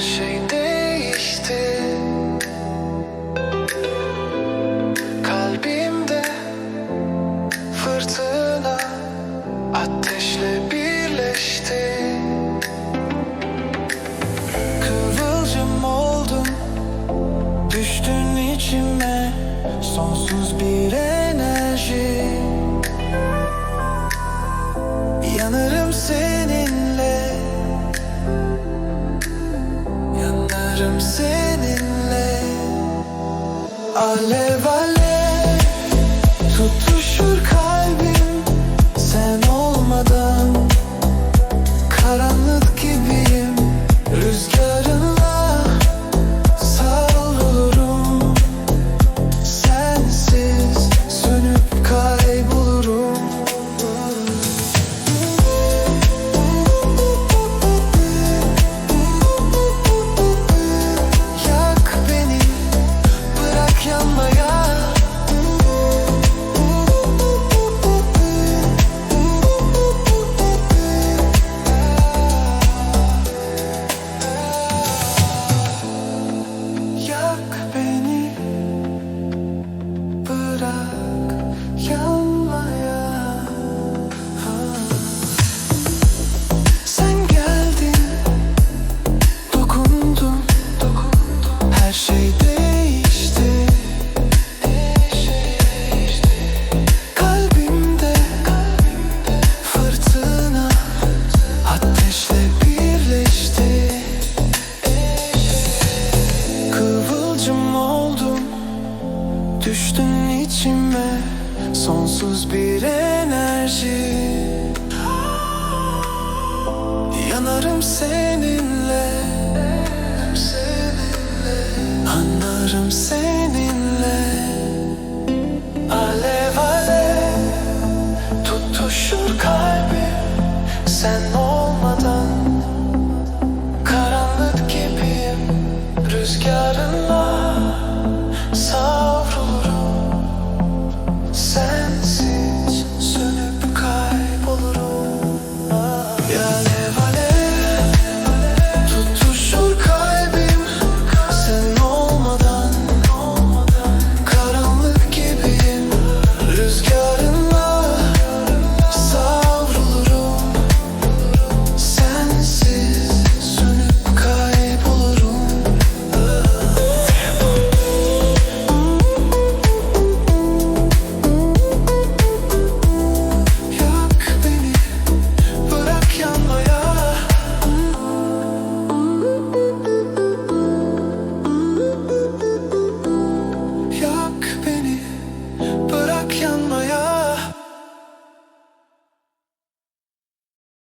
her şey değişti. Kalbimde fırtına ateşle birleşti. Kıvılcım oldum düştün içime. Sonsuz bir ev yaşarım seninle Alev alev Sonsuz bir enerji. Yanarım seninle. Anlarım seninle. Alev alev Tutuşur kalbim. Sen olmadan Karanlık gibiyim. Rüzgarınla